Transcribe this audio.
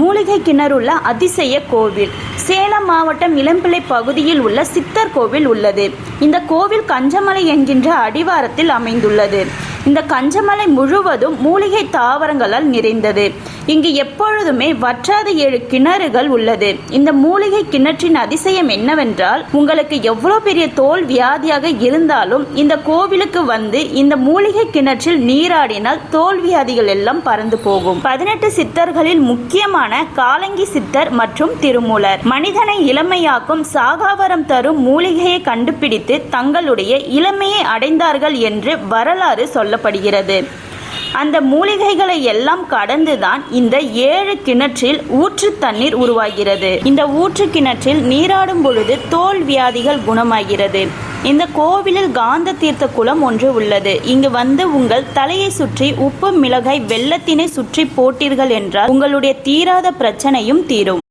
மூலிகை கிணறுள்ள அதிசய கோவில். சேலம் மாவட்டம் இளம்பிள்ளை பகுதியில் உள்ள சித்தர் கோவில் உள்ளது. இந்த கோவில் கஞ்சமலை என்கின்ற அடிவாரத்தில் அமைந்துள்ளது. இந்த கஞ்சமலை முழுவதும் மூலிகை தாவரங்களால் நிறைந்தது. இங்கு எப்பொழுதுமே வற்றாத ஏழு கிணறுகள் உள்ளது. இந்த மூலிகை கிணற்றின் அதிசயம் என்னவென்றால் உங்களுக்கு எவ்வளவு பெரிய தோல் வியாதியாக இருந்தாலும் இந்த கோவிலுக்கு வந்து இந்த மூலிகை கிணற்றில் நீராடினால் தோல் வியாதிகள் எல்லாம் பறந்து போகும். பதினெட்டு சித்தர்களில் முக்கியமான காலங்கி சித்தர் மற்றும் திருமூலர். மனிதனை இளமையாக்கும் சாகாவரம் தரும் மூலிகையை கண்டுபிடித்து தங்களுடைய இளமையை அடைந்தார்கள் என்று வரலாறு சொல்ல சொல்லப்படுகிறது அந்த மூலிகைகளை எல்லாம் கடந்துதான் இந்த ஏழு கிணற்றில் ஊற்று தண்ணீர் உருவாகிறது. இந்த ஊற்று கிணற்றில் நீராடும் பொழுது தோல் வியாதிகள் குணமாகிறது. இந்த கோவிலில் காந்த தீர்த்த குளம் ஒன்று உள்ளது. இங்கு வந்து உங்கள் தலையை சுற்றி உப்பு மிளகாய் வெள்ளத்தினை சுற்றி போட்டீர்கள் என்றால் உங்களுடைய தீராத பிரச்சனையும் தீரும்.